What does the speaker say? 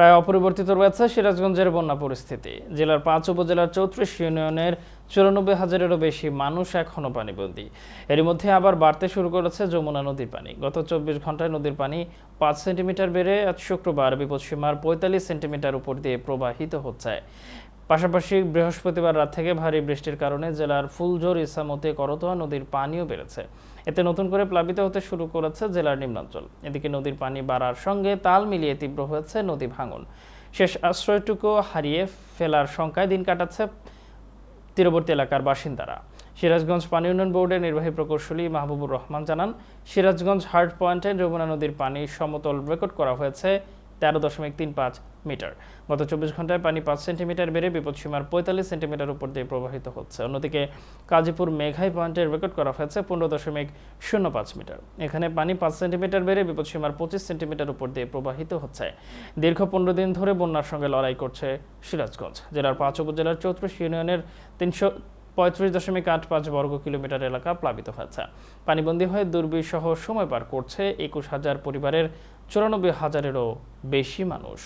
প্রায় অপরিবর্তিত রয়েছে সিরাজগঞ্জের বন্যা পরিস্থিতি। জেলার পাঁচ উপজেলার চৌত্রিশ ইউনিয়নের চুরানব্বই হাজারেরও বেশি মানুষ এখনও পানিবন্দী। এর মধ্যে আবার বাড়তে শুরু করেছে যমুনা নদীর পানি। গত চব্বিশ ঘন্টায় নদীর পানি পাঁচ সেন্টিমিটার বেড়ে আজ শুক্রবার বিপদসীমার পঁয়তাল্লিশ সেন্টিমিটার উপর দিয়ে প্রবাহিত হচ্ছে। পাশাপাশি বৃহস্পতিবার রাত থেকে ভারী বৃষ্টির কারণে জেলার ফুলঝোর ইসামতে করতোয়া নদীর পানিও বেড়েছে। এতে নতুন করে প্লাবিত হতে শুরু করেছে জেলার নিম্নাঞ্চল। এদিকে নদীর পানি বাড়ার সঙ্গে তাল মিলিয়ে তীব্র হয়েছে নদী ভাঙন। শেষ আশ্রয়টুকু হারিয়ে ফেলার শঙ্কায় দিন কাটাচ্ছে তীরবর্তী এলাকার বাসিন্দারা। সিরাজগঞ্জ পানি উন্নয়ন বোর্ডের নির্বাহী প্রকৌশলী মাহবুবুর রহমান জানান, সিরাজগঞ্জ হার্ট পয়েন্টে যমুনা নদীর পানি সমতল রেকর্ড করা হয়েছে তেরো দশমিক তিন পাঁচ মিটার। গত চব্বিশ ঘন্টায় পানি পাঁচ সেন্টিমিটার বেড়ে বিপদসীমার পঁয়তাল্লিশ সেন্টিমিটার উপর দিয়ে প্রবাহিত হচ্ছে। অন্যদিকে কাজীপুর মেঘাই পয়েন্টে রেকর্ড করা হয়েছে পনেরো দশমিক শূন্য পাঁচ মিটার। এখানে পানি পাঁচ সেন্টিমিটার বেড়ে বিপদসীমার পঁচিশ সেন্টিমিটার উপর দিয়ে প্রবাহিত হচ্ছে। দীর্ঘ পনেরো দিন ধরে বন্যার সঙ্গে লড়াই করছে সিরাজগঞ্জ। জেলার পাঁচ উপজেলার চৌত্রিশ ইউনিয়নের তিনশো পঁয়ত্রিশ দশমিক আট পাঁচ বর্গ কিলোমিটার এলাকা প্লাবিত হয়েছে। পানিবন্দী হয়ে দুর্বিসহ সময় পার করছে একুশ হাজার পরিবারের চুরানব্বই হাজারেরও বেশি মানুষ।